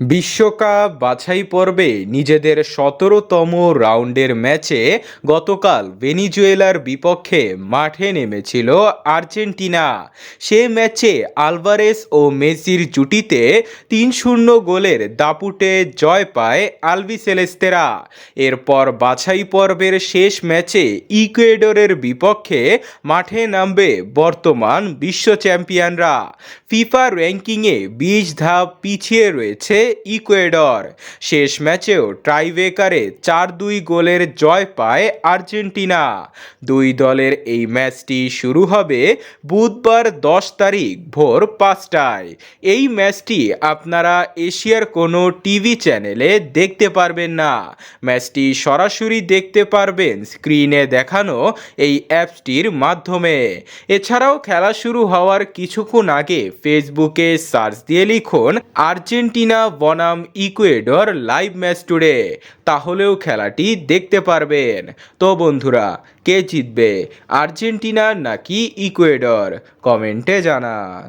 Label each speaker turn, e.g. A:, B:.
A: বিশ্বকাপ বাছাই পর্বে নিজেদের সতেরোতম রাউন্ডের ম্যাচে গতকাল ভেনিজুয়েলার বিপক্ষে মাঠে নেমেছিল আর্জেন্টিনা। সে ম্যাচে আলভারেস ও মেসির জুটিতে তিন শূন্য গোলের দাপুটে জয় পায় আলবিসেলেস্তেরা এরপর বাছাই পর্বের শেষ ম্যাচে ইকুয়েডরের বিপক্ষে মাঠে নামবে বর্তমান বিশ্ব চ্যাম্পিয়নরা। ফিফা র্যাঙ্কিংয়ে বিশ ধাপ পিছিয়ে রয়েছে ইকুয়েডর। শেষ ম্যাচেও টাইব্রেকারে চার দুই গোলের জয় পায় আর্জেন্টিনা। দুই দলের এই ম্যাচটি শুরু হবে বুধবার দশ তারিখ ভোর পাঁচটায়। এই ম্যাচটি আপনারা এশিয়ার কোনো টিভি চ্যানেলে দেখতে পারবেন না। ম্যাচটি সরাসরি দেখতে পারবেন স্ক্রিনে দেখানো এই অ্যাপসটির মাধ্যমে। এছাড়াও খেলা শুরু হওয়ার কিছুক্ষণ আগে ফেসবুকে সার্চ দিয়ে লিখুন আর্জেন্টিনা বনাম ইকুয়েডর লাইভ ম্যাচ টুডে। তাহলেও খেলাটি দেখতে পারবেন। তো বন্ধুরা, কে জিতবে, আর্জেন্টিনা নাকি ইকুয়েডর? কমেন্টে জানান।